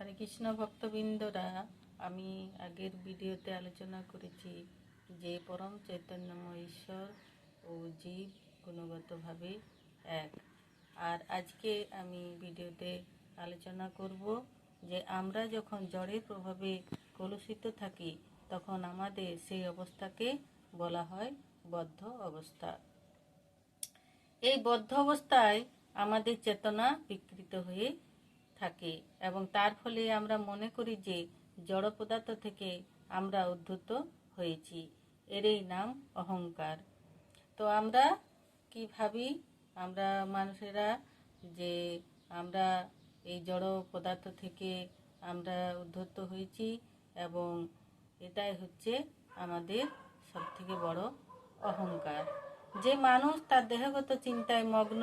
হরে কৃষ্ণ ভক্তবৃন্দরা আমি আগের ভিডিওতে আলোচনা করেছি যে পরম চৈতন্যময় ঈশ্বর ও জীব গুণগতভাবে এক। আর আজকে আমি ভিডিওতে আলোচনা করব যে আমরা যখন জড়ের প্রভাবে কলুষিত থাকি, তখন আমাদের সেই অবস্থাকে বলা হয় বদ্ধ অবস্থা। এই বদ্ধ অবস্থায় আমাদের চেতনা বিকৃত হয়ে থাকে এবং তার ফলে আমরা মনে করি যে জড় পদার্থ থেকে আমরা উদ্ধত হয়েছি। এরই নাম অহংকার। তো আমরা কি ভাবি? আমরা মানুষেরা যে আমরা এই জড় পদার্থ থেকে আমরা উদ্ধত হয়েছি এবং এটাই হচ্ছে আমাদের সবথেকে বড় অহংকার। যে মানুষ তার দেহগত চিন্তায় মগ্ন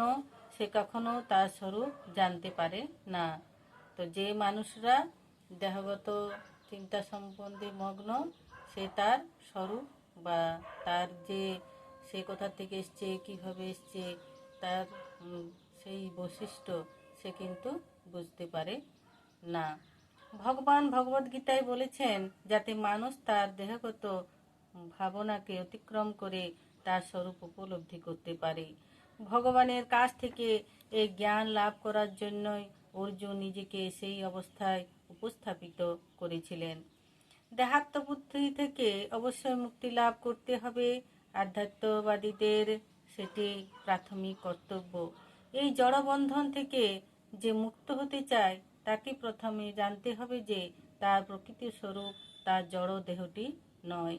সে কখনো তার স্বরূপ জানতে পারে না। তো যে মানুষরা দেহগত চিন্তা সম্বন্ধে মগ্ন, সে তার স্বরূপ বা তার যে সে কোথা থেকে এসছে, কীভাবে এসছে, তার সেই বৈশিষ্ট্য সে কিন্তু বুঝতে পারে না। ভগবান ভগবদ গীতায় বলেছেন, যাতে মানুষ তার দেহগত ভাবনাকে অতিক্রম করে তার স্বরূপ উপলব্ধি করতে পারে। ভগবানের কাছ থেকে এই জ্ঞান লাভ করার জন্যই অর্জুন নিজেকে সেই অবস্থায় উপস্থাপিত করেছিলেন। দেহাত্ম বুদ্ধি থেকে অবশ্যই মুক্তি লাভ করতে হবে। আধ্যাত্মবাদীদের সেটি প্রাথমিক কর্তব্য। এই জড়বন্ধন থেকে যে মুক্ত হতে চায়, তাকে প্রথমে জানতে হবে যে তার প্রকৃতির স্বরূপ তার জড় দেহটি নয়।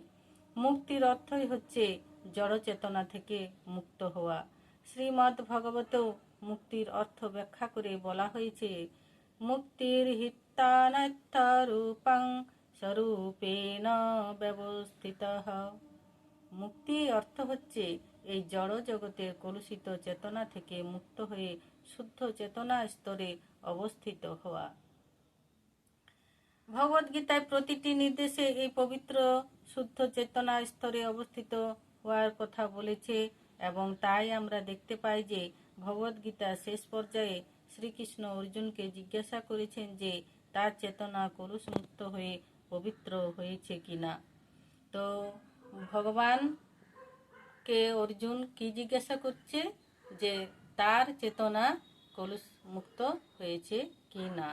মুক্তির অর্থই হচ্ছে জড় চেতনা থেকে মুক্ত হওয়া। শ্রীমদ্ ভগবত মুক্তির অর্থ ব্যাখ্যা করে বলা হয়েছে, মুক্তির হিতানাত্য রূপং স্বরূপেণ ব্যবস্থিত। মুক্তি অর্থ হচ্ছে এই জড় জগতের কলুষিত চেতনা থেকে মুক্ত হয়ে শুদ্ধ চেতনা স্তরে অবস্থিত হওয়া। ভগবদ গীতায় প্রতিটি নির্দেশে এই পবিত্র, শুদ্ধ চেতনা স্তরে অবস্থিত হওয়ার কথা বলেছে এবং তাই আমরা দেখতে পাই যে ভগবদ গীতার শেষ পর্যায়ে শ্রীকৃষ্ণ অর্জুনকে জিজ্ঞাসা করেছেন যে তার চেতনা কলুষ মুক্ত হয়ে পবিত্র হয়েছে কিনা। তো ভগবান কে অর্জুন কি জিজ্ঞাসা করছে যে তার চেতনা কলুষ মুক্ত হয়েছে কি না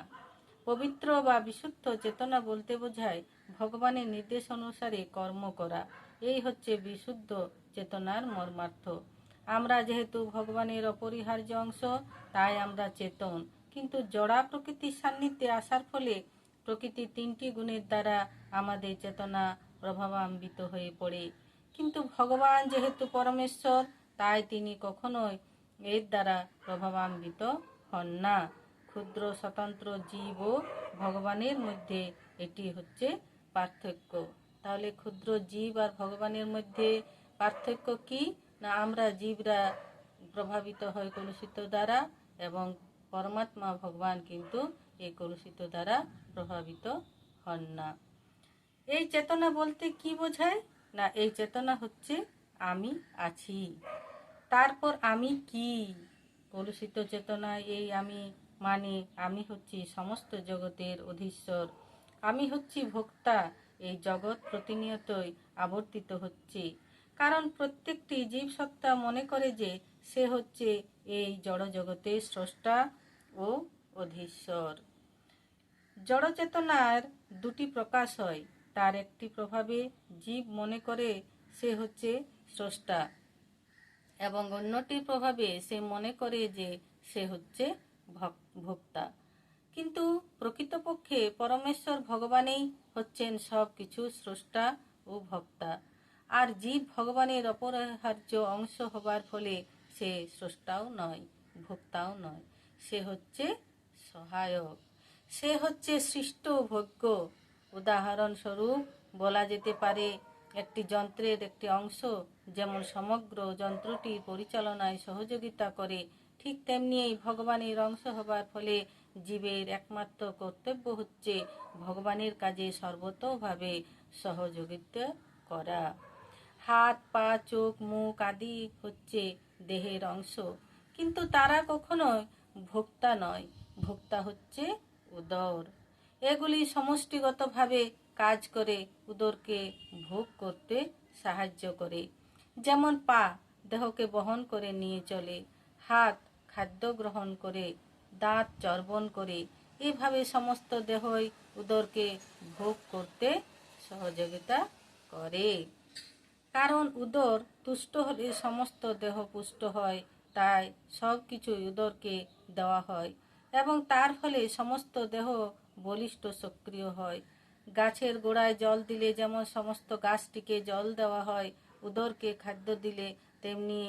পবিত্র বা বিশুদ্ধ চেতনা বলতে বোঝায় ভগবানের নির্দেশ অনুসারে কর্ম করা। এই হচ্ছে বিশুদ্ধ চেতনার মর্মার্থ। আমরা যেহেতু ভগবানের অপরিহার্য অংশ, তাই আমরা চেতন। কিন্তু জড়া প্রকৃতির সান্নিধ্যে আসার ফলে প্রকৃতির তিনটি গুণের দ্বারা আমাদের চেতনা প্রভাবান্বিত হয়ে পড়ে। কিন্তু ভগবান যেহেতু পরমেশ্বর, তাই তিনি কখনোই এর দ্বারা প্রভাবান্বিত হন না। ক্ষুদ্র স্বতন্ত্র জীব ও ভগবানের মধ্যে এটি হচ্ছে পার্থক্য। তাহলে ক্ষুদ্র জীব আর ভগবানের মধ্যে পার্থক্য কি? না, আমরা জীবরা প্রভাবিত হয় কলুষিত দ্বারা এবং পরমাত্মা ভগবান কিন্তু এই কলুষিত দ্বারা প্রভাবিত হন না। এই চেতনা বলতে কি বোঝায়? না, এই চেতনা হচ্ছে আমি আছি। তারপর আমি কি? কলুষিত চেতনা, এই আমি মানে আমি হচ্ছি সমস্ত জগতের অধীশ্বর। আমি হচ্ছি ভোক্তা, এই জগৎ প্রতিনিয়তই আবর্তিত হচ্ছে। কারণ প্রত্যেকটি জীবসত্তা মনে করে যে সে হচ্ছে এই জড় জগতের স্রষ্টা ও অধীশ্বর। জড়চেতনার দুটি প্রকাশ হয়। তার একটি প্রভাবে জীব মনে করে সে হচ্ছে স্রষ্টা এবং অন্যটির প্রভাবে সে মনে করে যে সে হচ্ছে ভক- ভোক্তা। কিন্তু প্রকৃতপক্ষে পরমেশ্বর ভগবানেই হচ্ছেন সব কিছু স্রষ্টা ও ভক্তা। আর জীব ভগবানের অপরিহার্য অংশ হবার ফলে সে স্রষ্টাও নয়, ভোক্তাও নয়। সে হচ্ছে সহায়ক। সে হচ্ছে সৃষ্ট ভোগ্য। উদাহরণস্বরূপ বলা যেতে পারে, একটি যন্ত্রের একটি অংশ যেমন সমগ্র যন্ত্রটির পরিচালনায় সহযোগিতা করে, ঠিক তেমনি এই ভগবানের অংশ হবার ফলে জীবের একমাত্র কর্তব্য হচ্ছে ভগবানের কাজে সর্বতোভাবে সহযোগিতা করা। হাত, পা, চোখ, মুখ আদি হচ্ছে দেহের অংশ। কিন্তু তারা কখনো ভোক্তা নয়, ভোক্তা হচ্ছে উদর। এগুলি সমষ্টিগতভাবে কাজ করে, উদরকে ভোগ করতে সাহায্য করে। যেমন পা দেহকে বহন করে নিয়ে চলে, হাত খাদ্য গ্রহণ করে, দাঁত চর্বণ করে, এভাবে সমস্ত দেহই উদরকে ভোগ করতে সহযোগিতা করে। কারণ উদর তুষ্ট হলে সমস্ত দেহ পুষ্ট হয়, তাই সব কিছুই উদরকে দেওয়া হয় এবং তার ফলে সমস্ত দেহ বলিষ্ঠ সক্রিয় হয়। গাছের গোড়ায় জল দিলে যেমন সমস্ত গাছটিকে জল দেওয়া হয়, উদরকে খাদ্য দিলে তেমনি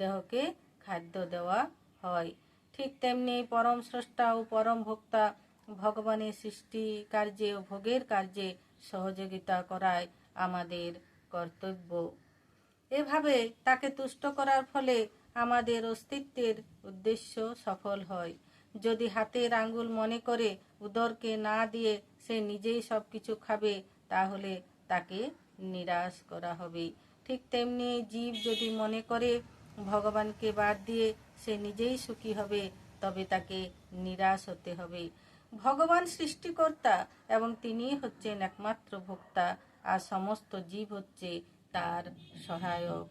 দেহকে খাদ্য দেওয়া হয়। ঠিক তেমনি পরম স্রষ্টা ও পরম ভোক্তা ভগবানের সৃষ্টি কার্যে ও ভোগের কার্যে সহযোগিতা করায় আমাদের কর্তব্য। এভাবে তাকে তুষ্ট করার ফলে আমাদের অস্তিত্বের উদ্দেশ্য সফল হয়। যদি হাতের আঙ্গুল মনে করে উদরকে না দিয়ে সে নিজেই সব কিছু খাবে, তাহলে তাকে নিরাশ করা হবে। ঠিক তেমনি জীব যদি মনে করে ভগবানকে বাদ দিয়ে সে নিজেই সুখী হবে, তবে তাকে নিরাশ হতে হবে। ভগবান সৃষ্টিকর্তা এবং তিনি হচ্ছেন একমাত্র ভোক্তা। আর সমস্ত জীব হচ্ছে তার সহায়ক।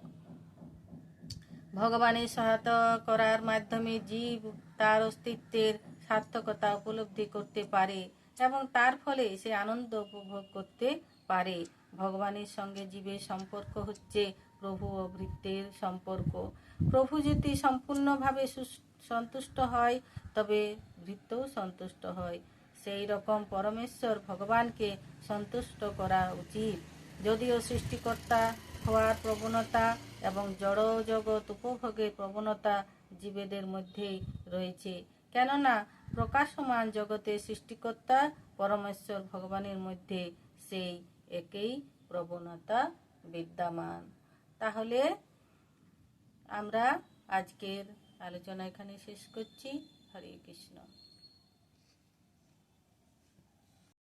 ভগবানের সহায়তা করার মাধ্যমে জীব তার অস্তিত্বের সার্থকতা উপলব্ধি করতে পারে এবং তার ফলে সে আনন্দ উপভোগ করতে পারে। ভগবানের সঙ্গে জীবের সম্পর্ক হচ্ছে প্রভু ও ভৃত্যের সম্পর্ক। প্রভু যদি সম্পূর্ণভাবে সন্তুষ্ট হয়, তবে ভৃত্যও সন্তুষ্ট হয়। সেই রকম পরমেশ্বর ভগবানকে সন্তুষ্ট করা উচিত। যদিও সৃষ্টিকর্তা হওয়ার প্রবণতা এবং জড় জগৎ উপভোগের প্রবণতা জীবেদের মধ্যেই রয়েছে। কেননা, প্রকাশমান জগতের সৃষ্টিকর্তা পরমেশ্বর ভগবানের মধ্যে সেই একই প্রবণতা বিদ্যমান। তাহলে আমরা আজকের আলোচনা এখানে শেষ করছি। হরে কৃষ্ণ।